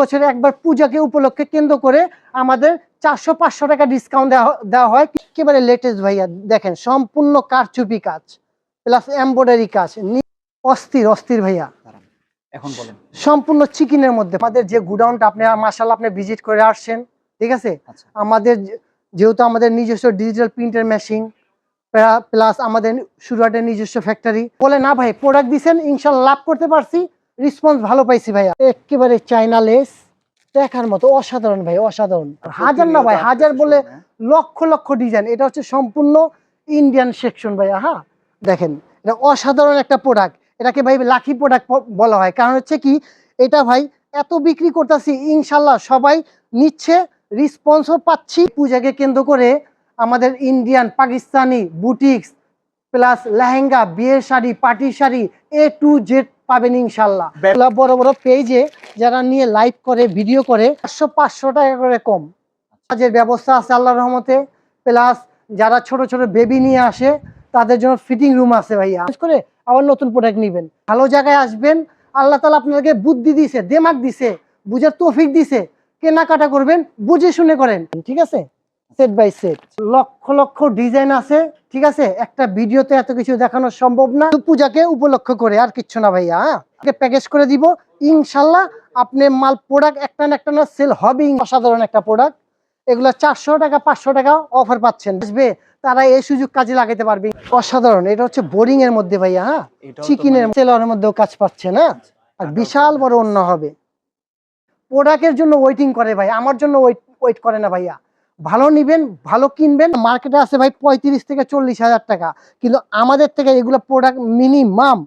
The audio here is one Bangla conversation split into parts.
বছরে একবার পূজাকে উপলক্ষে কেন্দ্র করে আমাদের চারশো পাঁচশো টাকা ডিসকাউন্ট দেওয়া দেওয়া হয়। একেবারে লেটেস্ট ভাইয়া দেখেন সম্পূর্ণ কারচুপি কাজ প্লাস এমব্রয়ডারি কাজ অস্থির অস্থির ভাইয়া। এখন বলেন। সম্পূর্ণ চিকিনের মধ্যে। আমাদের যে গুডাউনটা আপনি মাসাল্লাহ আপনি ভিজিট করে আসছেন ঠিক আছে? আচ্ছা। আমাদের যেহেতু আমাদের নিজস্ব ডিজিটাল প্রিন্টার মেশিন প্লাস আমাদের সুরাটের নিজস্ব ফ্যাক্টরি বলে না ভাই প্রোডাক্ট দিছেন ইনশাল্লাহ লাভ করতে পারছি রেসপন্স ভালো পাইছি ভাইয়া। একেবারে চাইনা লেস দেখার মতো অসাধারণ ভাই অসাধারণ। হাজার না ভাই হাজার বলে লক্ষ লক্ষ ডিজাইন এটা হচ্ছে সম্পূর্ণ ইন্ডিয়ান সেকশন ভাইয়া হ্যাঁ? দেখেন এটা অসাধারণ একটা প্রোডাক্ট এটাকে ভাই লাখি প্রোডাক্ট বলা হয়। কারণ হচ্ছে কি এটা ভাই এত বিক্রি করতেছি ইনশাল্লাহ সবাই নিচ্ছে রেসপন্সও পাচ্ছি। পূজাকে কেন্দ্র করে আমাদের Indian Pakistani boutiques plus lehenga বিয়ের sari party sari A to Z পাবেন ইনশাল্লাহ। বড় বড় পেজে যারা নিয়ে লাইভ করে ভিডিও করে পাঁচশো পাঁচশো টাকা করে কম। কাজের ব্যবস্থা আছে আল্লাহ রহমতে। প্লাস যারা ছোট ছোট বেবি নিয়ে আসে তাদের জন্য ফিটিং রুম আছে ভাইয়া। করে আবার নতুন প্রোডাক্ট নিবেন। ভালো জায়গায় আসবেন আল্লাহ তালা আপনাকে বুদ্ধি দিছে দেমাক দিছে বুঝার তৌফিক দিছে। কেনাকাটা করবেন বুঝে শুনে করেন ঠিক আছে? Set by set lakh lakh design আছে ঠিক আছে? একটা ভিডিওতে এত কিছু দেখানো সম্ভব না। পূজাকে উপলক্ষ করে আর কিচ্ছু না ভাইয়া হ্যাঁ? প্যাকেজ করে দিব। ইনশাল্লাহ আপনি মাল প্রোডাক্ট একটা না একটা না সেল হবে। অসাধারণ একটা প্রোডাক্ট এগুলো চারশো টাকা পাঁচশো টাকা অফার পাচ্ছেন। বুঝবে তারা এই সুযোগ কাজে লাগাতে পারবে। অসাধারণ এটা হচ্ছে বোরিং এর মধ্যে ভাইয়া হ্যাঁ? চিকেনের মানে- সেলরের মধ্যেও কাজ পাচ্ছে না? আর বিশাল বড় অন্য হবে। প্রোডাক্টের জন্য ওয়েটিং করে ভাই আমার জন্য ওয়েট ওয়েট করে না ভাইয়া। ভালো নিবেন, ভালো কিনবেন। মার্কেটে আছে ভাই পঁয়ত্রিশ থেকে চল্লিশ হাজার টাকা। কিন্তু আমাদের থেকে এগুলো প্রোডাক্ট মিনিমাম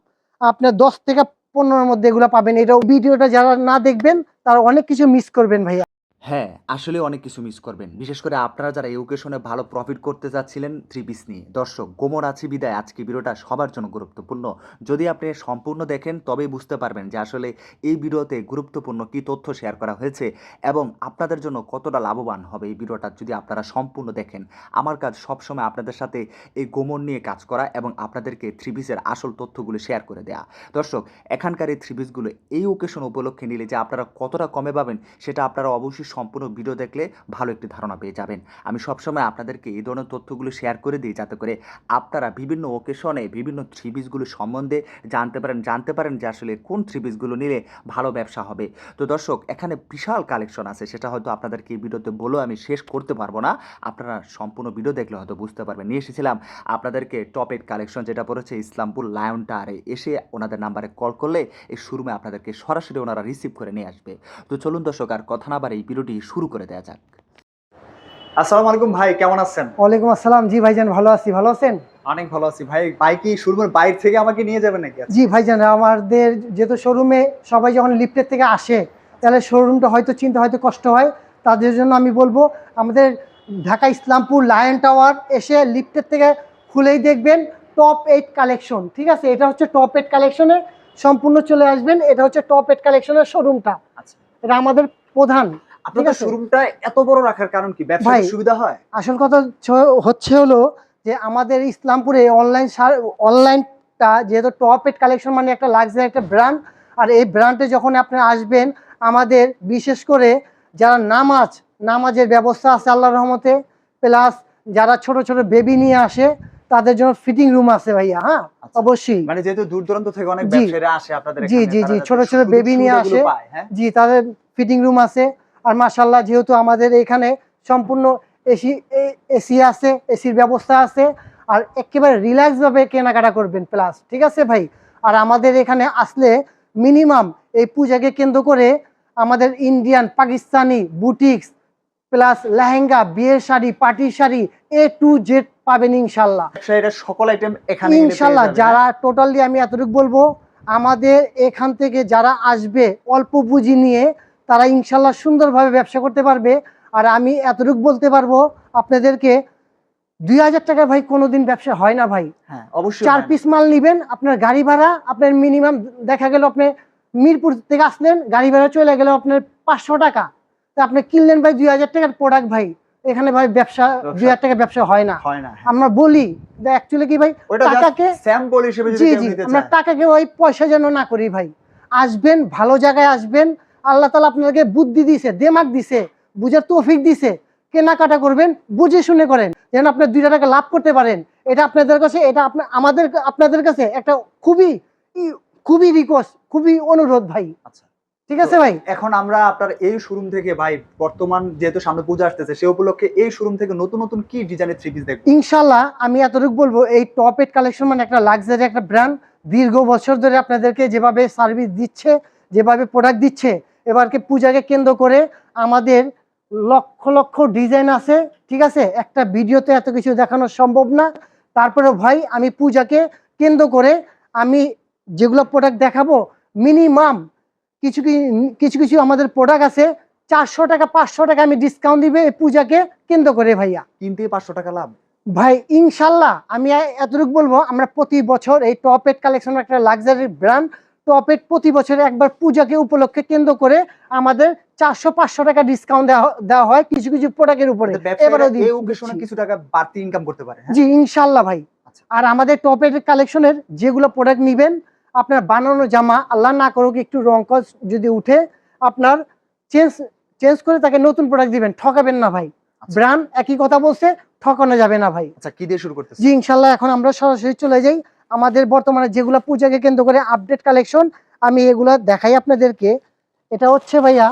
আপনার দশ থেকে পনেরোর মধ্যে এগুলো পাবেন। এটা ভিডিওটা যারা না দেখবেন, তারা অনেক কিছু মিস করবেন ভাইয়া। হ্যাঁ আসলে অনেক কিছু মিস করবেন। বিশেষ করে আপনারা যারা এই ওকেশনে ভালো প্রফিট করতে চাচ্ছিলেন থ্রি পিস নিয়ে। দর্শক, গোমর আছে বিদায়। আজকে ভিডিওটা সবার জন্য গুরুত্বপূর্ণ। যদি আপনি সম্পূর্ণ দেখেন, তবেই বুঝতে পারবেন যে আসলে এই ভিডিওতে গুরুত্বপূর্ণ কি তথ্য শেয়ার করা হয়েছে এবং আপনাদের জন্য কতটা লাভবান হবে এই ভিডিওটা যদি আপনারা সম্পূর্ণ দেখেন। আমার কাজ সবসময় আপনাদের সাথে এই গোমর নিয়ে কাজ করা এবং আপনাদেরকে থ্রি পিসের আসল তথ্যগুলো শেয়ার করে দেয়া। দর্শক, এখানকার এই থ্রি পিসগুলো এই ওকেশন উপলক্ষে নিলে যে আপনারা কতটা কমে পাবেন, সেটা আপনারা অবশ্যই সম্পূর্ণ ভিডিও দেখলে ভালো একটি ধারণা পেয়ে যাবেন। আমি সবসময় আপনাদেরকে এই ধরনের তথ্যগুলো শেয়ার করে দিই যাতে করে আপনারা বিভিন্ন ওকেশনে বিভিন্ন থ্রি পিসগুলো সম্বন্ধে জানতে পারেন জানতে পারেন যে আসলে কোন থ্রি পিসগুলো নিলে ভালো ব্যবসা হবে। তো দর্শক, এখানে বিশাল কালেকশন আছে, সেটা হয়তো আপনাদেরকে এই ভিডিওতে বলেও আমি শেষ করতে পারব না। আপনারা সম্পূর্ণ ভিডিও দেখলে হয়তো বুঝতে পারবেন। নিয়ে এসেছিলাম আপনাদেরকে টপ এইট কালেকশন যেটা পড়েছে, ইসলামপুর লায়ন টারে এসে ওনাদের নাম্বারে কল করলে এই শোরুমে আপনাদেরকে সরাসরি ওনারা রিসিভ করে নিয়ে আসবে। তো চলুন দর্শক, আর কথা না এই ভিডিওটি শুরু করে দেওয়া যাক। আসসালামু আলাইকুম ভাই কেমন আছেন? ওয়ালাইকুম আসসালাম। জি ভাইজান ভালো আছি। ভালো আছেন? অনেক ভালো আছি ভাই। ভাই কি শোরুমের বাইরে থেকে আমাকে নিয়ে যাবেন নাকি জি ভাইজান আমাদের যেহেতু শোরুমে সবাই যখন লিফটের থেকে আসে তাহলে শোরুমটা হয়তো চিনতে হয়তো কষ্ট হয়। তাদের জন্য আমি বলব আমাদের ঢাকা ইসলামপুর লায়ন টাওয়ার এসে লিফটের থেকে খুলেই দেখবেন টপ এইট কালেকশন ঠিক আছে? এটা হচ্ছে টপ এইট কালেকশনে সম্পূর্ণ চলে আসবেন। এটা হচ্ছে টপ এইট কালেকশনের শোরুমটা। আচ্ছা। এটা আমাদের প্রধান। আপনাদের শোরুমটা এত বড় রাখার কারণ কি? ব্যবসা ভাই, সুবিধা হয়? আসল কথা হচ্ছে হলো যে আমাদের ইসলামপুরে অনলাইন অনলাইনটা যেহেতু টপ এড কালেকশন মানে একটা লাক্সারি একটা ব্র্যান্ড আর এই ব্র্যান্ডে যখন আপনি আসবেন আমাদের বিশেষ করে যারা নামাজ নামাজের ব্যবস্থা আছে আল্লাহ রহমতে প্লাস যারা ছোট ছোট বেবি নিয়ে আসে তাদের জন্য ফিটিং রুম আছে ভাইয়া হ্যাঁ? আচ্ছা। অবশ্যই। মানে যেহেতু দূর দূরান্ত থেকে অনেক। ব্যবসায়ীরা আসে আপনাদের জি, জি, জি, ছোট ছোট বেবি নিয়ে আসে। হ্যাঁ? জি তাদের ফিটিং রুম আছে। আর মাসাল্লাহ যেহেতু আমাদের এখানে সম্পূর্ণ এসি এসি আছে এসির ব্যবস্থা আছে আর একেবারে রিল্যাক্স ভাবে কেনাকাটা করবেন প্লাস ঠিক আছে ভাই? আর আমাদের এখানে আসলে মিনিমাম এই পূজাকে কেন্দ্র করে আমাদের Indian Pakistani boutiques plus lehenga বিয়ের sari party sari A to Z পাবেন ইনশাল্লাহ সকল আইটেম এখানে ইনশাল্লাহ যারা টোটালি আমি এতটুকু বলব আমাদের এখান থেকে যারা আসবে অল্প পুঁজি নিয়ে তারা ইনশাল্লাহ সুন্দরভাবে ব্যবসা করতে পারবে। আর আমি এতটুকু বলতে পারব আপনাদেরকে দুই হাজার টাকা ভাই কোনোদিন ব্যবসা হয় না ভাই। হ্যাঁ অবশ্যই চার পিস মাল নিবেন আপনার গাড়ি ভাড়া আপনার মিনিমাম দেখা গেল আপনি মিরপুর থেকে আসলেন গাড়ি ভাড়া চলে গেল আপনার পাঁচশো টাকা। তা আপনি কিনলেন ভাই দুই হাজার টাকার প্রোডাক্ট ভাই এখানে ভাই ব্যবসা দুই হাজার টাকা ব্যবসা হয় না। হয় না হ্যাঁ। আমরা বলি অ্যাকচুয়ালি কি ভাই টাকাকে স্যাম্পল হিসেবে যদি জি জি আমরা টাকাকে ওই পয়সা যেন না করি ভাই। আসবেন ভালো জায়গায় আসবেন আল্লাহ তালা আপনাদেরকে বুদ্ধি দিছে দেমাক দিছে বুঝার তৌফিক দিছে। কেনাকাটা করবেন বুঝে শুনে করেন যেন আপনি দুইটা টাকা লাভ করতে পারেন। এটা আপনাদের কাছে এটা আপনার আমাদের আপনাদের কাছে একটা খুবই খুবই রিকোয়েস্ট খুবই অনুরোধ ভাই। আচ্ছা। ঠিক আছে ভাই? এখন আমরা আপনার এই শোরুম থেকে ভাই বর্তমান যেহেতু সামনে পূজা আসতেছে সে উপলক্ষে এই শোরুম থেকে নতুন নতুন কি ডিজাইনের থ্রি পিস দেখব? ইনশাল্লাহ আমি এতটুকু বলব এই টপ এড কালেকশন মানে একটা লাক্সারি একটা ব্র্যান্ড দীর্ঘ বছর ধরে আপনাদেরকে যেভাবে সার্ভিস দিচ্ছে যেভাবে প্রোডাক্ট দিচ্ছে এবারকে পূজাকে কেন্দ্র করে আমাদের লক্ষ লক্ষ ডিজাইন আছে ঠিক আছে? একটা ভিডিওতে এত কিছু দেখানো সম্ভব না। তারপরে ভাই আমি পূজাকে কেন্দ্র করে আমি যেগুলো প্রোডাক্ট দেখাবো মিনিমাম কিছু কিছু কিছু আমাদের প্রোডাক্ট আছে চারশো টাকা পাঁচশো টাকা আমি ডিসকাউন্ট দিবে এই পূজাকে কেন্দ্র করে ভাইয়া। কিনতে পাঁচশো টাকা লাভ? ভাই ইনশাল্লাহ আমি এতটুকু বলব আমরা প্রতি বছর এই টপ এড কালেকশন একটা লাক্সারি ব্র্যান্ড টপ এড প্রতি বছর একবার পূজাকে উপলক্ষে কেন্দ্র করে আমাদের চারশো পাঁচশো টাকা ডিসকাউন্ট দেওয়া হয় কিছু কিছু প্রোডাক্টের উপরে এবারও কিছু টাকা বাড়তি ইনকাম করতে পারে হ্যাঁ? জি ইনশাল্লাহ ভাই আচ্ছা। আর আমাদের টপ এড কালেকশনের যেগুলো প্রোডাক্ট নেবেন আপনার বানানো জামা আল্লাহ না করুক একটু রং কস যদি উঠে আপনার চেঞ্জ চেঞ্জ করে তাকে নতুন প্রোডাক্ট দিবেন ঠকাবেন না ভাই আচ্ছা। ব্র্যান্ড একই কথা বলছে ঠকানো যাবে না ভাই আচ্ছা কি দিয়ে শুরু করতেছে জি ইনশাল্লাহ এখন আমরা সরাসরি চলে যাই আমাদের বর্তমানে যেগুলো পূজাকে কেন্দ্র করে আপডেট কালেকশন আমি এগুলো দেখাই আপনাদেরকে। এটা হচ্ছে ভাইয়া,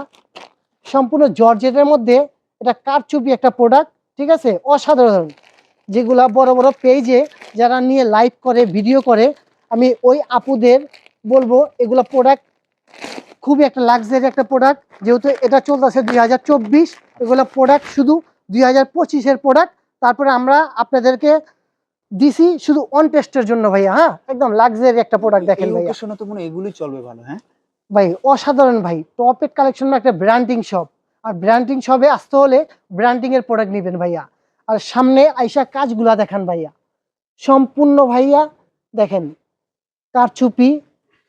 সম্পূর্ণ জর্জেটের মধ্যে এটা কারচুপি একটা প্রোডাক্ট ঠিক আছে? অসাধারণ। যেগুলা বড় বড় পেজে যারা নিয়ে লাইভ করে ভিডিও করে, আমি ওই আপুদের বলব, এগুলো প্রোডাক্ট খুবই একটা লাক্সারি একটা প্রোডাক্ট যেহেতু এটা চলতেছে দুই হাজার চব্বিশ, এগুলো প্রোডাক্ট শুধু দুই হাজার পঁচিশের প্রোডাক্ট তারপরে আমরা আপনাদেরকে দিছি শুধু অন টেস্টের জন্য ভাইয়া হ্যাঁ? একদম লাক্সারি একটা প্রোডাক্ট দেখেন ভাইয়া। ওকেশনে তো মনে এগুলোই চলবে ভালো হ্যাঁ? ভাই অসাধারণ ভাই। টপ এড কালেকশন একটা ব্র্যান্ডিং শপ আর ব্র্যান্ডিং শপে আসতে হলে ব্র্যান্ডিং এর প্রোডাক্ট নেবেন ভাইয়া। আর সামনে আইসা কাজগুলা দেখান ভাইয়া। সম্পূর্ণ ভাইয়া দেখেন কারচুপি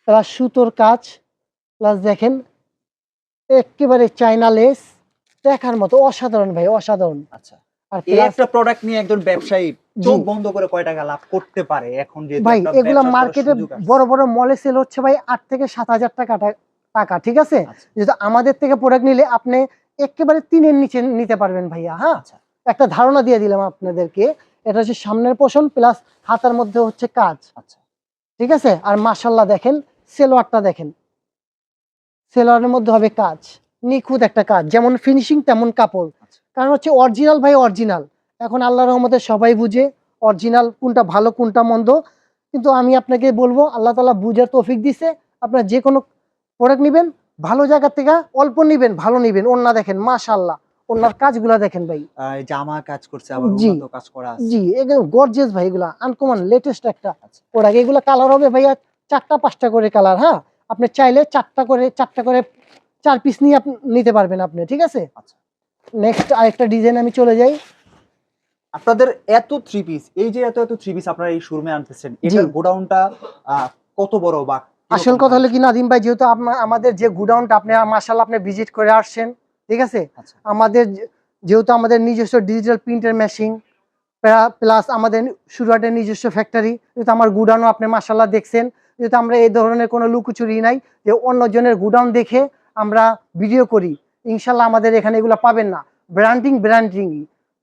প্লাস সুতোর কাজ প্লাস দেখেন একেবারে চাইনা লেস দেখার মতো। অসাধারণ ভাই অসাধারণ। আচ্ছা। আর এই একটা প্রোডাক্ট নিয়ে একজন ব্যবসায়ী। চোখ বন্ধ করে কয় টাকা লাভ করতে পারে এখন যে ভাই এগুলো মার্কেটে বড় বড় মলে সেল হচ্ছে ভাই আট থেকে সাত হাজার টাকা টাকা ঠিক আছে? আচ্ছা। যেহেতু আমাদের থেকে প্রোডাক্ট নিলে আপনি একেবারে তিনের নিচে নিতে পারবেন ভাইয়া হ্যাঁ? আচ্ছা। একটা ধারণা দিয়ে দিলাম আপনাদেরকে এটা হচ্ছে সামনের পোষণ প্লাস হাতার মধ্যে হচ্ছে কাজ। আচ্ছা। ঠিক আছে? আর মাশাল্লাহ দেখেন সেলোয়ারটা দেখেন। সেলোয়ারের মধ্যে হবে কাজ। নিখুঁত একটা কাজ যেমন ফিনিশিং তেমন কাপড়। আচ্ছা। কারণ হচ্ছে অরিজিনাল ভাই অরিজিনাল এখন আল্লাহ রহমতে সবাই বুঝে অরিজিনাল কোনটা ভালো কোনটা মন্দ। কিন্তু আমি আপনাকে বলব আল্লাহ তালা বুঝার তৌফিক দিছে। আপনার যে কোনো প্রোডাক্ট নেবেন ভালো জায়গা থেকে অল্প নেবেন ভালো নেবেন। ওন্না দেখেন মাশাল্লাহ ওনার কাজগুলা দেখেন ভাই। জামা কাজ করছে আবার। উন্নত কাজ করা আছে। জি একদম গর্জিয়াস ভাই এগুলা। আনকমন লেটেস্ট একটা আচ্ছা। প্রোডাক্ট এগুলা কালার হবে ভাইয়া চারটা পাঁচটা করে কালার হ্যাঁ? আপনি চাইলে চারটা করে চারটা করে চার পিস নিয়ে নিতে পারবেন আপনি ঠিক আছে? আচ্ছা। নেক্সট আরেকটা ডিজাইন আমি চলে যাই। আপনাদের এত থ্রি পিস এই যে এত এত থ্রি পিস আপনারা এই শোরুমে আনতেছেন এটার গোডাউনটা কত বড় বা আসল কথা হলো কি নাদিম ভাই যেহেতু আমাদের যে গুডাউনটা আপনি মার্শাল আপনি ভিজিট করে আসছেন ঠিক আছে? আচ্ছা। আমাদের যেহেতু আমাদের নিজস্ব ডিজিটাল প্রিন্টার মেশিন প্লাস আমাদের সুরাটের নিজস্ব ফ্যাক্টরি যেহেতু আমার গুডাউনও আপনি মার্শাল্লাহ দেখছেন যেহেতু আমরা এই ধরনের কোনো লুকোচুরি নাই যে অন্যজনের গুডাউন দেখে আমরা ভিডিও করি ইনশাল্লাহ আমাদের এখানে এগুলো পাবেন না। Branding branding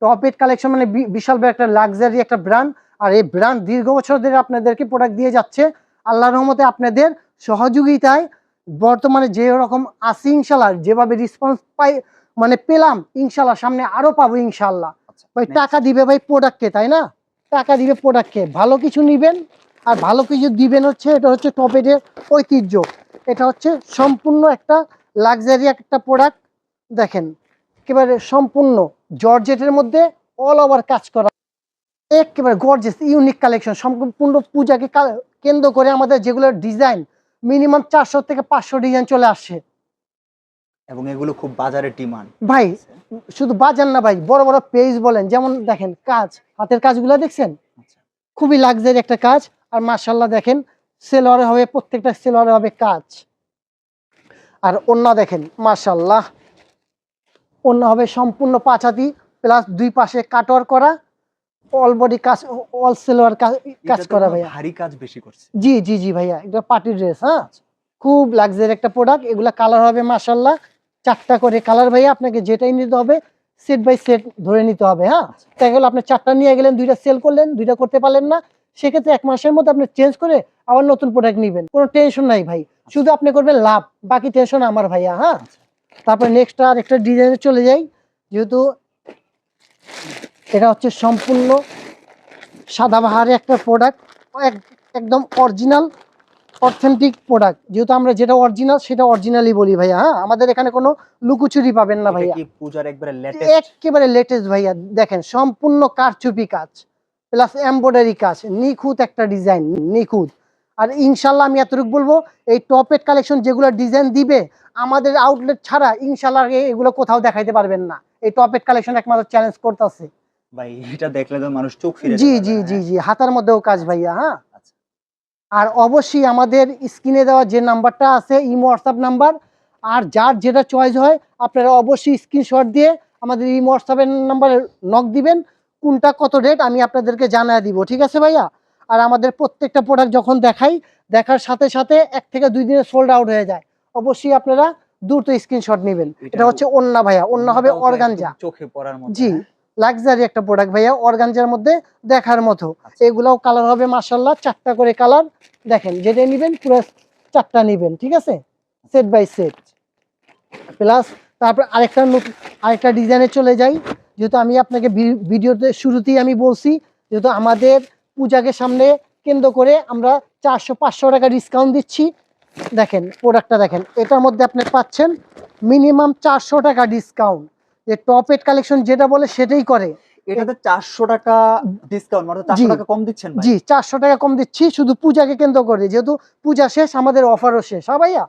top ed collection মানে বিশাল বড় একটা লাক্সারি একটা ব্র্যান্ড আর এই ব্র্যান্ড দীর্ঘ বছর ধরে আপনাদেরকে প্রোডাক্ট দিয়ে যাচ্ছে। আল্লাহ রহমতে আপনাদের সহযোগিতায় বর্তমানে যে রকম আসি ইনশাল্লাহ যেভাবে রেসপন্স পাই মানে পেলাম ইনশাল্লাহ সামনে আরও পাবো ইনশাল্লাহ আচ্ছা, ভাই টাকা দিবে ভাই প্রোডাক্টকে তাই না? টাকা দিবে প্রোডাক্টকে ভালো কিছু নিবেন আর ভালো কিছু দিবেন হচ্ছে এটা হচ্ছে টপেটের ঐতিহ্য। এটা হচ্ছে সম্পূর্ণ একটা লাক্সারি একটা প্রোডাক্ট দেখেন একেবারে সম্পূর্ণ। জর্জেটের মধ্যে অল ওভার কাজ করা। একেবারে গর্জেস ইউনিক কালেকশন সম্পূর্ণ পূজাকে কেন্দ্র করে আমাদের যেগুলো ডিজাইন মিনিমাম চারশো থেকে পাঁচশো ডিজাইন চলে আসছে। এবং এগুলো খুব বাজারে ডিমান্ড ভাই শুধু বাজার না ভাই বড় বড় পেজ বলেন যেমন দেখেন কাজ হাতের কাজগুলো দেখছেন? আচ্ছা। খুবই লাগজারি একটা কাজ আর মার্শাল্লাহ দেখেন সেলোয়ারে হবে প্রত্যেকটা সেলোয়ারে হবে কাজ। আর অন্য দেখেন মার্শাল্লাহ অন্য হবে সম্পূর্ণ পাঁচাতি প্লাস দুই পাশে কাটওয়ার করা অল বডি কাজ অল সেলোয়ার কাজ করা ভাইয়া। ভারী কাজ বেশি করছে? জি জি জি ভাইয়া এটা পার্টি ড্রেস হ্যাঁ? খুব লাক্সারি একটা প্রোডাক্ট এগুলা কালার হবে মাসাল্লাহ চারটা করে কালার ভাইয়া আপনাকে যেটাই নিতে হবে সেট বাই সেট ধরে নিতে হবে হ্যাঁ? তাই গেলে আপনি চারটা নিয়ে গেলেন দুইটা সেল করলেন দুইটা করতে পারলেন না সেক্ষেত্রে এক মাসের মধ্যে আপনি চেঞ্জ করে আবার নতুন প্রোডাক্ট নেবেন। কোনো টেনশন নাই ভাই। শুধু আপনি করবেন লাভ বাকি টেনশন আমার ভাইয়া হ্যাঁ? তারপরে নেক্সট আর একটা ডিজাইনে চলে যাই যেহেতু এটা হচ্ছে সম্পূর্ণ সাদাবাহারে একটা প্রোডাক্ট একদম অরিজিনাল অথেন্টিক প্রোডাক্ট যেহেতু আমরা যেটা অরিজিনাল সেটা অরিজিনালি বলি ভাইয়া হ্যাঁ? আমাদের এখানে কোনো লুকুচুরি পাবেন না ভাইয়া। পূজার একবারে লেটেস্ট একেবারে লেটেস্ট ভাইয়া। দেখেন সম্পূর্ণ কারচুপি কাজ প্লাস এমব্রয়ডারি কাজ নিখুঁত একটা ডিজাইন নিখুঁত। আর ইনশাল্লাহ আমি এতটুকু বলব এই টপের কালেকশন যেগুলো ডিজাইন দিবে আমাদের আউটলেট ছাড়া ইনশাল্লাহ এগুলো কোথাও দেখাইতে পারবেন না এই টপের কালেকশন একমাত্র চ্যালেঞ্জ করতেছে ভাই এটা দেখলে তো মানুষ চোখ ফিরে জি জি? জি জি হাতার মধ্যেও কাজ ভাইয়া হ্যাঁ আচ্ছা। আর অবশ্যই আমাদের স্ক্রিনে দেওয়া যে নাম্বারটা আছে ইমো হোয়াটসঅ্যাপ নাম্বার আর যার যেটা চয়েস হয় আপনারা অবশ্যই স্ক্রিনশট দিয়ে আমাদের ইমো হোয়াটসঅ্যাপের নাম্বারে নক দিবেন কোনটা কত রেট আমি আপনাদেরকে জানায় দিব ঠিক আছে ভাইয়া আর আমাদের প্রত্যেকটা প্রোডাক্ট যখন দেখাই দেখার সাথে সাথে এক থেকে দুই দিনে সোল্ড আউট হয়ে যায়। অবশ্যই আপনারা দ্রুত স্ক্রিনশট নেবেন। এটা হচ্ছে অন্যা ভাইয়া। অন্য হবে অর্গানজা। চোখে পড়ার মতো জি হ্যাঁ? লাক্সারি একটা প্রোডাক্ট ভাইয়া অর্গানজার মধ্যে দেখার মতো। আচ্ছা। এগুলাও কালার হবে মাসাল্লাহ চারটা করে কালার দেখেন যেটা নিবেন পুরো চারটা নিবেন ঠিক আছে? সেট বাই সেট প্লাস তারপর আরেকটা নতুন আরেকটা ডিজাইনে চলে যাই। যেহেতু আমি আপনাকে ভিডিওতে শুরুতেই আমি বলছি যেহেতু আমাদের পূজাকে সামনে কেন্দ্র করে আমরা চারশো পাঁচশো টাকা ডিসকাউন্ট দিচ্ছি। দেখেন প্রোডাক্টটা দেখেন এটার মধ্যে আপনি পাচ্ছেন মিনিমাম চারশো টাকা ডিসকাউন্ট যে টপ এড কালেকশন যেটা বলে সেটাই করে। এটাতে চারশো টাকা ডিসকাউন্ট মানে চারশো টাকা কম দিচ্ছেন জি চারশো টাকা কম দিচ্ছি শুধু পূজাকে কেন্দ্র করে। যেহেতু পূজা শেষ আমাদের অফারও শেষ। হ্যাঁ ভাইয়া?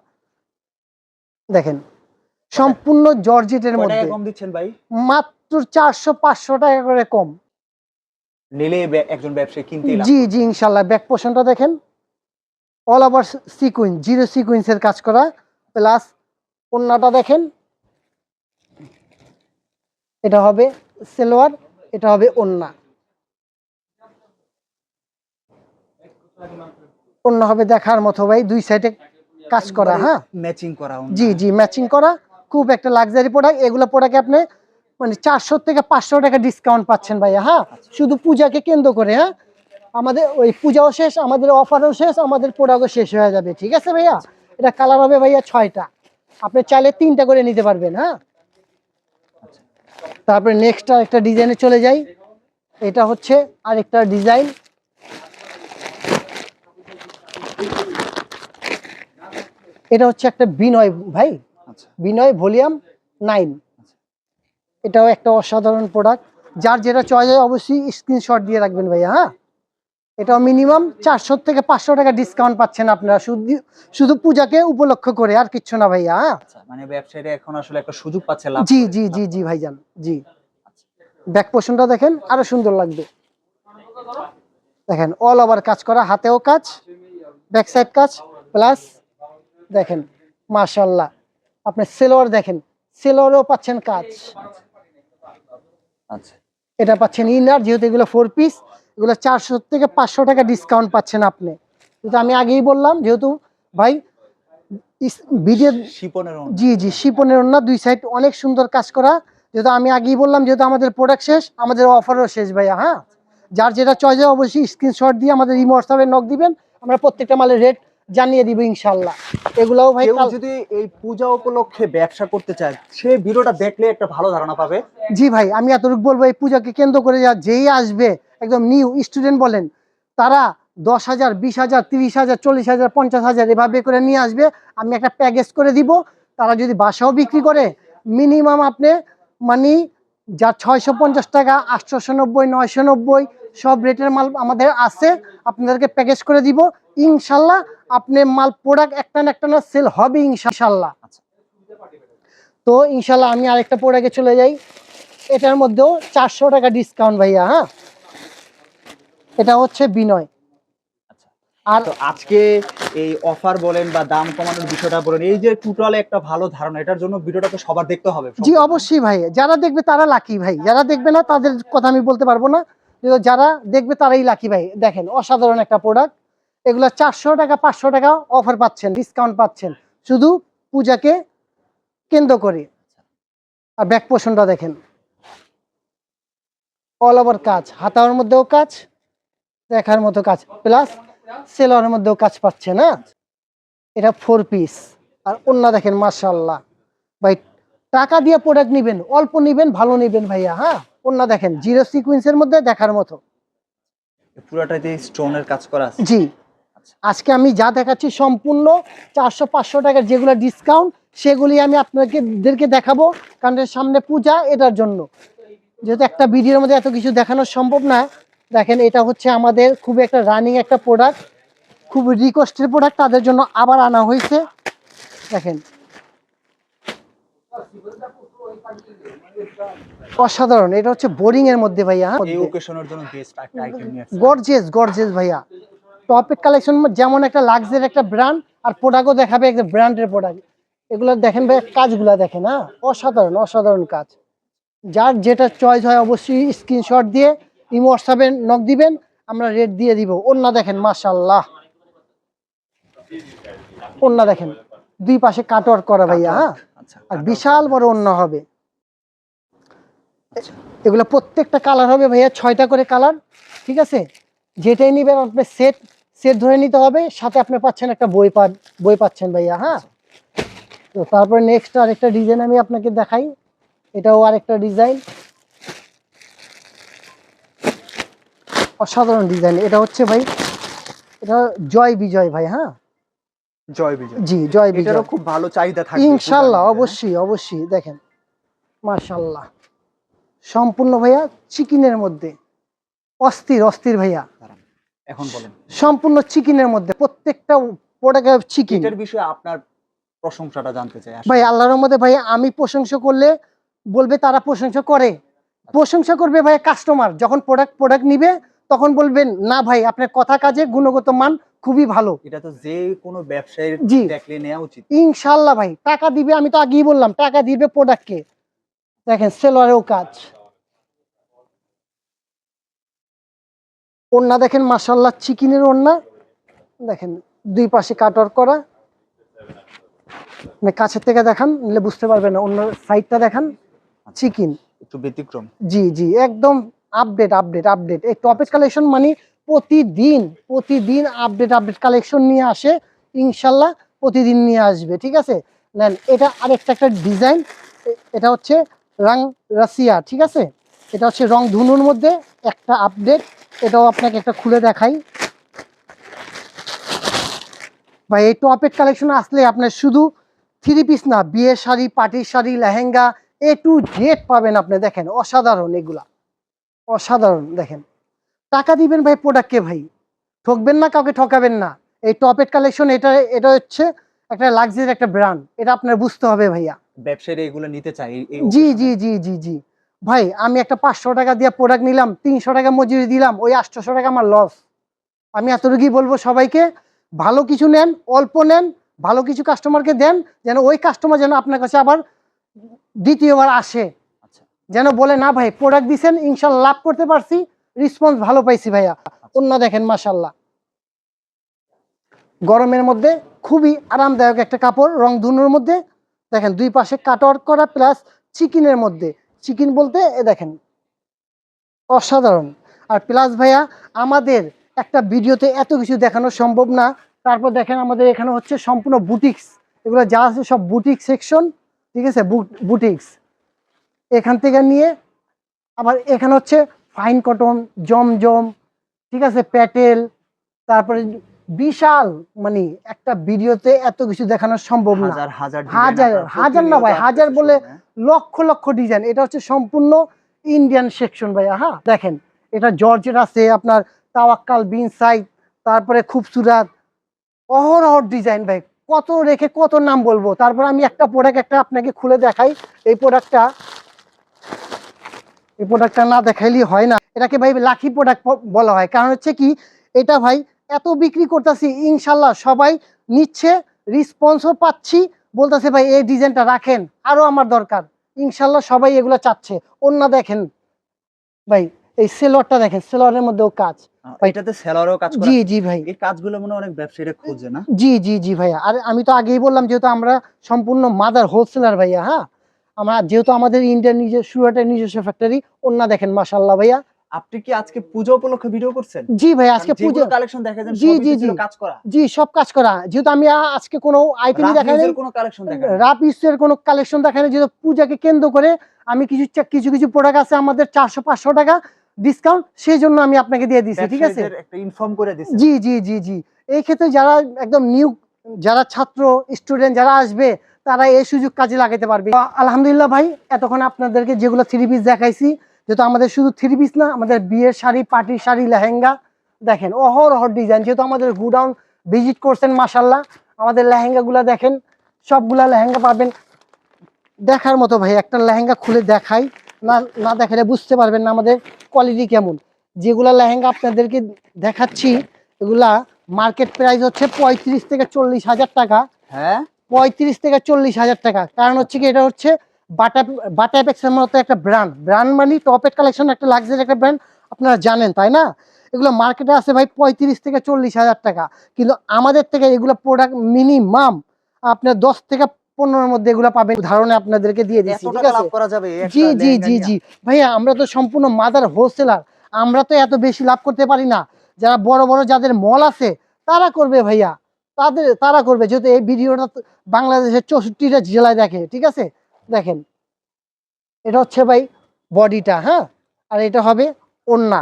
দেখেন সম্পূর্ণ জর্জেটের মধ্যে। কম দিচ্ছেন ভাই? মাত্র চারশো পাঁচশো টাকা করে কম। নিলে একজন ব্যবসায়ী কিনতেই লাভ জি জি ইনশাল্লাহ। ব্যাক পোর্শনটা দেখেন অল ওভার সিকুইন্স জিরো সিকুইন্সের কাজ করা। প্লাস ওন্নাটা দেখেন। এটা হবে সেলোয়ার এটা হবে ওন্না। অন্য হবে দেখার মতো ভাই দুই সাইডে কাজ করা হ্যাঁ? ম্যাচিং করা জি জি ম্যাচিং করা। খুব একটা লাক্সারি প্রোডাক্ট এগুলো প্রোডাক্টে আপনি মানে চারশো থেকে পাঁচশো টাকা ডিসকাউন্ট পাচ্ছেন ভাইয়া হ্যাঁ? শুধু পূজাকে কেন্দ্র করে হ্যাঁ? আমাদের ওই পূজাও শেষ আমাদের অফারও শেষ আমাদের প্রোডাক্টও শেষ হয়ে যাবে ঠিক আছে ভাইয়া? এটা কালার হবে ভাইয়া ছয়টা। আপনি চাইলে তিনটা করে নিতে পারবেন হ্যাঁ? তারপরে নেক্সট আরেকটা ডিজাইনে চলে যাই। এটা হচ্ছে আরেকটা ডিজাইন এটা হচ্ছে একটা বিনয় ভাই। আচ্ছা। Binoy volume nine. এটাও একটা অসাধারণ প্রোডাক্ট যার যেটা চয়েস হয় অবশ্যই স্ক্রিনশট দিয়ে রাখবেন ভাইয়া হ্যাঁ? এটাও মিনিমাম চারশো থেকে পাঁচশো টাকা ডিসকাউন্ট পাচ্ছেন আপনারা। শুধু শুধু পূজাকে উপলক্ষ করে আর কিচ্ছু না ভাইয়া হ্যাঁ? আচ্ছা মানে ব্যবসায়ীরা এখন আসলে একটা সুযোগ পাচ্ছে লাভ জি জি জি জি ভাইজান জি। ব্যাক পোর্শনটা দেখেন আরও সুন্দর লাগবে। দেখেন অল ওভার কাজ করা হাতেও কাজ ব্যাক সাইড কাজ প্লাস দেখেন মাশাল্লাহ আপনি সেলোয়ার দেখেন সেলোয়ারও পাচ্ছেন কাজ। আচ্ছা। এটা পাচ্ছেন ইনার যেহেতু এগুলো ফোর পিস এগুলো চারশো থেকে পাঁচশো টাকা ডিসকাউন্ট পাচ্ছেন আপনি। কিন্তু আমি আগেই বললাম যেহেতু ভাই শিপনের জি জি শিপনের অন্য দুই সাইড অনেক সুন্দর কাজ করা। যেহেতু আমি আগেই বললাম যেহেতু আমাদের প্রোডাক্ট শেষ আমাদের অফারও শেষ ভাইয়া হ্যাঁ? যার যেটা চয়েস অবশ্যই স্ক্রিনশট দিয়ে আমাদের ইমো হোয়াটসঅ্যাপে নক দিবেন। আমরা প্রত্যেকটা মালের রেট জানিয়ে দিব ইনশাল্লাহ এগুলাও ভাই যদি এই পূজা উপলক্ষে ব্যবসা করতে চায় সে ভিডিওটা দেখলে একটা ভালো ধারণা পাবে। জি ভাই আমি এতটুকু বলব এই পূজাকে কেন্দ্র করে যা যেই আসবে একদম নিউ স্টুডেন্ট বলেন তারা দশ হাজার বিশ হাজার তিরিশ হাজার চল্লিশ হাজার পঞ্চাশ হাজার এভাবে করে নিয়ে আসবে। আমি একটা প্যাকেজ করে দিব। তারা যদি বাসাও বিক্রি করে মিনিমাম আপনি মানে যা ছয়শো পঞ্চাশ টাকা আটশোশো নব্বই নয়শো নব্বই সব রেটের মাল আমাদের আছে আপনাদেরকে প্যাকেজ করে দিব। ইনশাল্লাহ আপনি মাল প্রোডাক্ট একটা না একটা না সেল হবে ইনশাল্লাহ। তো ইনশাল্লাহ আমি আরেকটা প্রোডাক্টে চলে যাই। এটার মধ্যেও চারশো টাকা ডিসকাউন্ট ভাইয়া হ্যাঁ? এটা হচ্ছে বিনয়। আর আজকে এই অফার বলেন বা দাম কমানোর বিষয়টা বলেন এই যে টোটাল একটা ভালো ধারণা এটার জন্য ভিডিওটা তো সবার দেখতে হবে জি অবশ্যই ভাই। যারা দেখবে তারা লাকি ভাই। যারা দেখবে না তাদের কথা আমি বলতে পারব না। যারা দেখবে তারাই লাকি ভাই। দেখেন অসাধারণ একটা প্রোডাক্ট এগুলা চারশো টাকা পাঁচশো টাকা অফার পাচ্ছেন ডিসকাউন্ট পাচ্ছেন। শুধু পূজাকে কেন্দ্র করে। আর ব্যাক পোষণটা দেখেন। অল ওভার কাজ হাতাওয়ার মধ্যেও কাজ দেখার মতো কাজ প্লাস সেলোয়ারের মধ্যেও কাজ পাচ্ছে না। এটা ফোর পিস আর অন্য দেখেন মার্শাল্লাহ ভাই টাকা দিয়ে প্রোডাক্ট নিবেন অল্প নিবেন ভালো নিবেন ভাইয়া হ্যাঁ? অন্য দেখেন জিরো সিকুয়েন্সের মধ্যে দেখার মতো। পুরোটাতে স্টোনের কাজ করা আছে। জি। আজকে আমি যা দেখাচ্ছি সম্পূর্ণ চারশো পাঁচশো টাকার যেগুলো ডিসকাউন্ট সেগুলি আমি আপনাদেরকে দেখাবো কারণ সামনে পূজা এটার জন্য। যেহেতু একটা ভিডিওর মধ্যে এত কিছু দেখানো সম্ভব না দেখেন এটা হচ্ছে আমাদের খুব একটা রানিং একটা প্রোডাক্ট খুব রিকোয়েস্টের প্রোডাক্ট তাদের জন্য আবার আনা হয়েছে। দেখেন। অসাধারণ এটা হচ্ছে বোরিং এর মধ্যে ভাইয়া। গর্জেস গর্জেস ভাইয়া। টপের কালেকশন যেমন একটা লাক্সারি একটা ব্র্যান্ড আর প্রোডাক্টও দেখাবে একটা ব্র্যান্ডের প্রোডাক্ট এগুলো দেখেন ভাই কাজগুলো দেখেন হ্যাঁ? অসাধারণ অসাধারণ কাজ। যার যেটা চয়েস হয় অবশ্যই স্ক্রিনশট দিয়ে ইমো হোয়াটসঅ্যাপে নক দিবেন আমরা রেট দিয়ে দিব। অন্য দেখেন মাশাল্লাহ অন্য দেখেন দুই পাশে কাটওয়ার্ক করা ভাইয়া হ্যাঁ? আচ্ছা আর বিশাল বড় অন্য হবে। এগুলো প্রত্যেকটা কালার হবে ভাইয়া ছয়টা করে কালার ঠিক আছে? যেটাই নিবেন আপনি সেট সেট ধরে নিতে হবে সাথে আপনি পাচ্ছেন একটা বই পা বই পাচ্ছেন ভাইয়া হ্যাঁ? তো তারপরে নেক্সট আরেকটা ডিজাইন আমি আপনাকে দেখাই এটাও আরেকটা ডিজাইন অসাধারণ ডিজাইন এটা হচ্ছে ভাই এটা জয় বিজয় ভাই হ্যাঁ? জয় বিজয়। জি জয় বিজয়। এটারও খুব ভালো চাহিদা থাকবে ইনশাল্লাহ অবশ্যই অবশ্যই দেখেন মাশাল্লাহ। সম্পূর্ণ ভাইয়া চিকেনের মধ্যে অস্থির অস্থির ভাইয়া। এখন বলেন। সম্পূর্ণ চিকেনের মধ্যে প্রত্যেকটা প্রোডাক্ট চিকেন এটার বিষয়ে আপনার প্রশংসাটা জানতে চাই ভাই আল্লাহর মধ্যে ভাই আমি প্রশংসা করলে বলবে তারা প্রশংসা করে। প্রশংসা করবে ভাই কাস্টমার যখন প্রোডাক্ট প্রোডাক্ট নিবে তখন বলবেন না ভাই আপনার কথা কাজে গুণগত মান খুবই ভালো। এটা তো যে কোনো ব্যবসায়ীর জি। দেখলে নেওয়া উচিত। ইনশাল্লাহ ভাই টাকা দিবে আমি তো আগেই বললাম টাকা দিবে প্রোডাক্টকে দেখেন সেলোয়ারেও কাজ। ওন্না দেখেন মাসাল্লাহ চিকেনের ওন্না দেখেন দুই পাশে কাটর করা। মানে কাছের থেকে দেখান নিলে বুঝতে পারবেন অন্য সাইডটা দেখান চিকেন। একটু ব্যতিক্রম। জি জি একদম আপডেট আপডেট আপডেট এই টপেজ কালেকশন মানে প্রতিদিন প্রতিদিন আপডেট আপডেট কালেকশন নিয়ে আসে ইনশাল্লাহ প্রতিদিন নিয়ে আসবে ঠিক আছে? নেন এটা আরেকটা একটা ডিজাইন এটা হচ্ছে রং রাশিয়া ঠিক আছে? এটা হচ্ছে রং ধুনুর মধ্যে একটা আপডেট এটাও আপনাকে একটা খুলে দেখাই। ভাই এই টপের কালেকশন আসলে আপনার শুধু থ্রি পিস না বিয়ের শাড়ি পার্টির sari lehenga A to Z পাবেন আপনি দেখেন অসাধারণ এগুলা। অসাধারণ দেখেন। টাকা দিবেন ভাই প্রোডাক্টকে ভাই? ঠকবেন না কাউকে ঠকাবেন না। এই টপেট কালেকশন এটা এটা হচ্ছে একটা লাক্সারি একটা ব্র্যান্ড এটা আপনার বুঝতে হবে ভাইয়া। ব্যবসায়ীরা এগুলো নিতে এই জি জি জি জি জি। ভাই আমি একটা পাঁচশো টাকা দিয়ে প্রোডাক্ট নিলাম তিনশো টাকা মজুরি দিলাম ওই আটশোশো টাকা আমার লস আমি এতটুকুই বলব সবাইকে ভালো কিছু নেন অল্প নেন ভালো কিছু কাস্টমারকে দেন যেন ওই কাস্টমার যেন আপনার কাছে আবার দ্বিতীয়বার আসে। আচ্ছা। যেন বলে না ভাই প্রোডাক্ট দিছেন ইনশাল্লাহ লাভ করতে পারছি রেসপন্স ভালো পাইছি ভাইয়া। অন্য দেখেন মাসাল্লাহ গরমের মধ্যে খুবই আরামদায়ক একটা কাপড় রং ধুনুর মধ্যে। দেখেন দুই পাশে কাটওয়ার্ক করা প্লাস চিকেনের মধ্যে। চিকেন বলতে এ দেখেন অসাধারণ। আর প্লাস ভাইয়া আমাদের একটা ভিডিওতে এত কিছু দেখানো সম্ভব না। তারপর দেখেন আমাদের এখানে হচ্ছে সম্পূর্ণ বুটিক্স। এগুলো যা আছে সব বুটিক সেকশন ঠিক আছে? বুটিক্স। এখান থেকে নিয়ে আবার এখানে হচ্ছে ফাইন কটন জমজম ঠিক আছে? প্যাটেল তারপরে বিশাল মানে একটা ভিডিওতে এত কিছু দেখানো সম্ভব না। হাজার হাজার হাজার- না ভাই, হাজার বলে-। লক্ষ লক্ষ ডিজাইন এটা হচ্ছে সম্পূর্ণ ইন্ডিয়ান সেকশন ভাইয়া হ্যাঁ? দেখেন, এটা জর্জের আছে, আপনার তাওয়াক্কাল, বিন সাইড তারপরে খুবসুরাত। অহরহ ডিজাইন ভাই, কত রেখে কত নাম বলব? তারপর আমি একটা প্রোডাক্ট একটা আপনাকে খুলে দেখাই। এই প্রোডাক্টটা এই প্রোডাক্টটা না দেখাইলেই হয় না। এটাকে ভাই লাখি প্রোডাক্ট বলা হয়। কারণ হচ্ছে কি, এটা ভাই এত বিক্রি করতেছি, ইনশাল্লাহ সবাই নিচ্ছে রেসপন্সও পাচ্ছি বলতেছে ভাই এই ডিজাইনটা রাখেন আরও আমার দরকার। ইনশাল্লাহ সবাই এগুলো চাচ্ছে। অন্য দেখেন ভাই এই সেলোয়ারটা দেখেন সেলোয়ারের মধ্যেও কাজ। এটাতে সেলারও কাজ জি জি ভাই। এই কাজগুলো মনে হয় অনেক ব্যবসায়ীরা খোঁজে না? জি জি জি ভাইয়া। আর আমি তো আগেই বললাম যেহেতু আমরা সম্পূর্ণ মাদার হোলসেলার ভাইয়া হ্যাঁ? আমরা যেহেতু আমাদের ইন্ডিয়ার নিজের সুরাটের নিজস্ব ফ্যাক্টরি অন্য দেখেন মাশাল্লাহ ভাইয়া। আপনি কি আজকে পূজা উপলক্ষে ভিডিও করছেন? জি ভাই আজকে পুজো কালেকশন দেখা যায় জি। কাজ করা। জি সব কাজ করা। যেহেতু আমি আজকে কোনো আইটেম দেখাই নাই কোনো কালেকশন দেখা রাপ ইস্টের কোনো কালেকশন দেখায় না যেহেতু পূজাকে কেন্দ্র করে আমি কিছু কিছু কিছু প্রোডাক্ট আছে আমাদের চারশো পাঁচশো টাকা ডিসকাউন্ট সেই জন্য আমি আপনাকে দিয়ে দিচ্ছি ঠিক আছে? একটা ইনফর্ম করে দিচ্ছেন জি জি জি জি। এই ক্ষেত্রে যারা একদম নিউ যারা ছাত্র স্টুডেন্ট যারা আসবে তারা এই সুযোগ কাজে লাগাতে পারবে। আলহামদুলিল্লাহ ভাই এতক্ষণ আপনাদেরকে যেগুলো থ্রি পিস দেখাইছি যেহেতু আমাদের শুধু থ্রি পিস না আমাদের বিয়ের শাড়ি পার্টির শাড়ি লেহেঙ্গা দেখেন অহর অহর ডিজাইন যেহেতু আমাদের গুডাউন ভিজিট করছেন মাসাল্লাহ আমাদের লেহেঙ্গাগুলো দেখেন সবগুলা লেহেঙ্গা পাবেন। দেখার মতো ভাই একটা লেহেঙ্গা খুলে দেখাই না না দেখালে বুঝতে পারবেন না আমাদের কোয়ালিটি কেমন। যেগুলা লেহেঙ্গা আপনাদেরকে দেখাচ্ছি এগুলা মার্কেট প্রাইস হচ্ছে পঁয়ত্রিশ থেকে চল্লিশ হাজার টাকা। হ্যাঁ? পঁয়ত্রিশ থেকে চল্লিশ হাজার টাকা। কারণ হচ্ছে কি এটা হচ্ছে বাটা বাটা অ্যাপেক্সের মতো একটা ব্র্যান্ড ব্র্যান্ড মানে টপের কালেকশন একটা লাক্সারি একটা ব্র্যান্ড আপনারা জানেন তাই না? এগুলো মার্কেটে আছে ভাই পঁয়ত্রিশ থেকে চল্লিশ হাজার টাকা। কিন্তু আমাদের থেকে এগুলো প্রোডাক্ট মিনিমাম আপনার দশ থেকে পনেরোর মধ্যে এগুলো পাবেন। ধারণা আপনাদেরকে দিয়ে দিচ্ছি ঠিক আছে? লাভ করা যাবে জি জি জি জি। ভাইয়া আমরা তো সম্পূর্ণ মাদার হোলসেলার আমরা তো এত বেশি লাভ করতে পারি না। যারা বড় বড় যাদের মল আছে তারা করবে ভাইয়া। তাদের তারা করবে। যেহেতু এই ভিডিওটা বাংলাদেশের চৌষট্টিটা জেলায় দেখে ঠিক আছে? দেখেন। এটা হচ্ছে ভাই বডিটা হ্যাঁ? আর এটা হবে ওন্না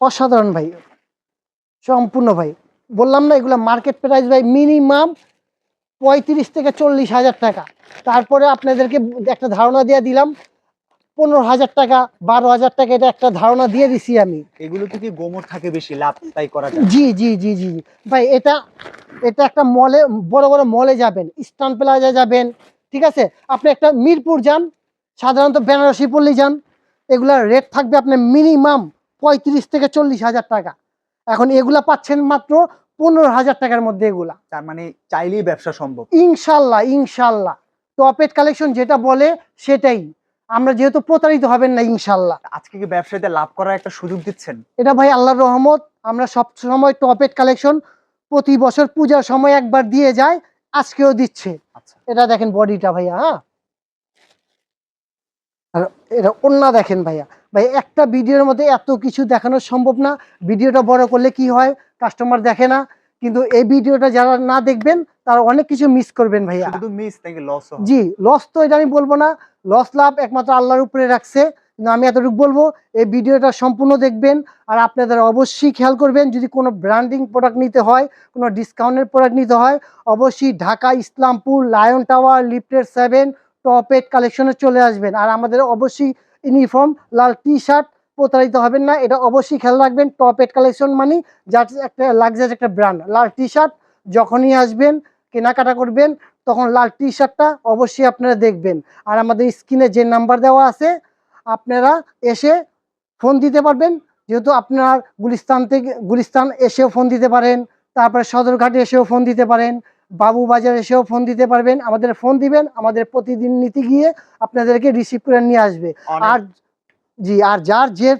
অসাধারণ ভাই। সম্পূর্ণ ভাই। বললাম না এগুলো মার্কেট প্রাইস ভাই মিনিমাম পঁয়ত্রিশ থেকে চল্লিশ হাজার টাকা। তারপরে আপনাদেরকে একটা ধারণা দিয়ে দিলাম পনেরো হাজার টাকা বারো হাজার টাকা এটা একটা ধারণা দিয়ে দিছি আমি। এগুলো থেকে গোমর থাকে বেশি লাভ তাই করা জি জি জি জি জি। ভাই এটা এটা একটা মলে বড় বড় মলে যাবেন স্টান প্লাজা যাবেন ঠিক আছে? আপনি একটা মিরপুর যান সাধারণত বেনারসি পল্লী যান এগুলার রেট থাকবে আপনার মিনিমাম পঁয়ত্রিশ থেকে চল্লিশ হাজার টাকা। এখন এগুলা পাচ্ছেন মাত্র পনেরো হাজার টাকার মধ্যে এগুলা। তার মানে চাইলেই ব্যবসা সম্ভব। ইনশাল্লাহ ইনশাল্লাহ। টপেট কালেকশন যেটা বলে সেটাই। আমরা যেহেতু প্রতারিত হবেন না ইনশাল্লাহ। আজকে কি ব্যবসায়ীতে লাভ করার একটা সুযোগ দিচ্ছেন? এটা ভাই আল্লাহর রহমত আমরা সব সময় টপেট কালেকশন প্রতি বছর পূজার সময় একবার দিয়ে যায় আজকেও দিচ্ছে। আচ্ছা। এটা দেখেন বডিটা ভাইয়া হ্যাঁ? আর এটা অন্য দেখেন ভাইয়া। ভাই একটা ভিডিওর মধ্যে এত কিছু দেখানো সম্ভব না। ভিডিওটা বড় করলে কি হয় কাস্টমার দেখে না। কিন্তু এই ভিডিওটা যারা না দেখবেন তারা অনেক কিছু মিস করবেন ভাইয়া। জি লস তো এটা আমি বলব না। লস লাভ একমাত্র আল্লাহর উপরে রাখছে। কিন্তু আমি এতটুকু বলব, এই ভিডিওটা সম্পূর্ণ দেখবেন আর আপনাদের অবশ্যই খেয়াল করবেন, যদি কোনো ব্র্যান্ডিং প্রোডাক্ট নিতে হয়, কোনো ডিসকাউন্টের প্রোডাক্ট নিতে হয়, অবশ্যই Dhaka, Islampur lion tower lifted seven top কালেকশনে চলে আসবেন। আর আমাদের অবশ্যই ইউনিফর্ম লাল টি শার্ট প্রতারিত হবেন না, এটা অবশ্যই খেয়াল রাখবেন টপ কালেকশন মানে যার একটা লাক্সারি একটা ব্র্যান্ড লাল টি শার্ট যখনই আসবেন, কেনাকাটা করবেন, তখন লাল টি শার্টটা অবশ্যই আপনারা দেখবেন। আর আমাদের স্ক্রিনে যে নাম্বার দেওয়া আছে আপনারা এসে ফোন দিতে পারবেন। যেহেতু আপনার গুলিস্তান থেকে গুলিস্তান এসেও ফোন দিতে পারেন তারপরে সদরঘাটে এসেও ফোন দিতে পারেন বাবু বাজার এসেও ফোন দিতে পারবেন। আমাদের ফোন দিবেন আমাদের প্রতিদিন নীতি গিয়ে আপনাদেরকে রিসিভ করে নিয়ে আসবে। আর জি আর যার যে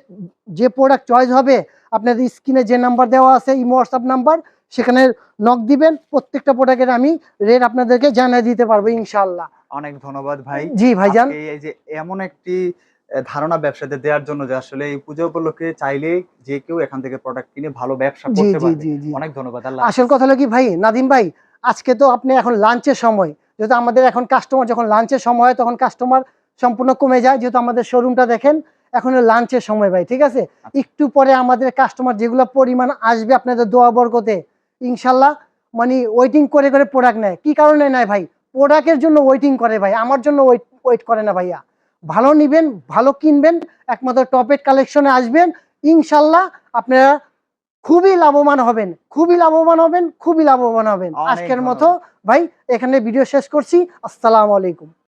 যে প্রোডাক্ট চয়েস হবে আপনাদের স্ক্রিনে যে নাম্বার দেওয়া আছে ইমো হোয়াটসঅ্যাপ নাম্বার সেখানে নক দিবেন। প্রত্যেকটা প্রোডাক্টের আমি রেট আপনাদেরকে জানিয়ে দিতে পারব ইনশাল্লাহ অনেক ধন্যবাদ ভাই। জি ভাইজান। এই যে এমন একটি ধারণা ব্যবসাতে দেওয়ার জন্য যে আসলে এই পুজো উপলক্ষে চাইলে যে কেউ এখান থেকে প্রোডাক্ট কিনে ভালো ব্যবসা করতে পারবে। অনেক ধন্যবাদ আল্লাহ আসল কথা হলো কি ভাই নাদিম ভাই আজকে তো আপনি এখন লাঞ্চের সময় যেহেতু আমাদের এখন কাস্টমার যখন লাঞ্চের সময় হয় তখন কাস্টমার সম্পূর্ণ কমে যায় যেহেতু আমাদের শোরুমটা দেখেন এখন লাঞ্চের সময় ভাই ঠিক আছে? একটু পরে আমাদের কাস্টমার যেগুলো পরিমাণ আসবে আপনাদের দোয়া বরকতে ইনশাল্লাহ মানে ওয়েটিং করে করে প্রোডাক্ট নেয়। কি কারণে নেয় ভাই? প্রোডাক্টের জন্য ওয়েটিং করে ভাই আমার জন্য ওয়েট ওয়েট করে না ভাইয়া। ভালো নিবেন ভালো কিনবেন একমাত্র টপের কালেকশনে আসবেন। ইনশাল্লাহ আপনারা খুবই লাভবান হবেন খুবই লাভবান হবেন খুবই লাভবান হবেন। আজকের মতো ভাই এখানে ভিডিও শেষ করছি। আসসালামু আলাইকুম।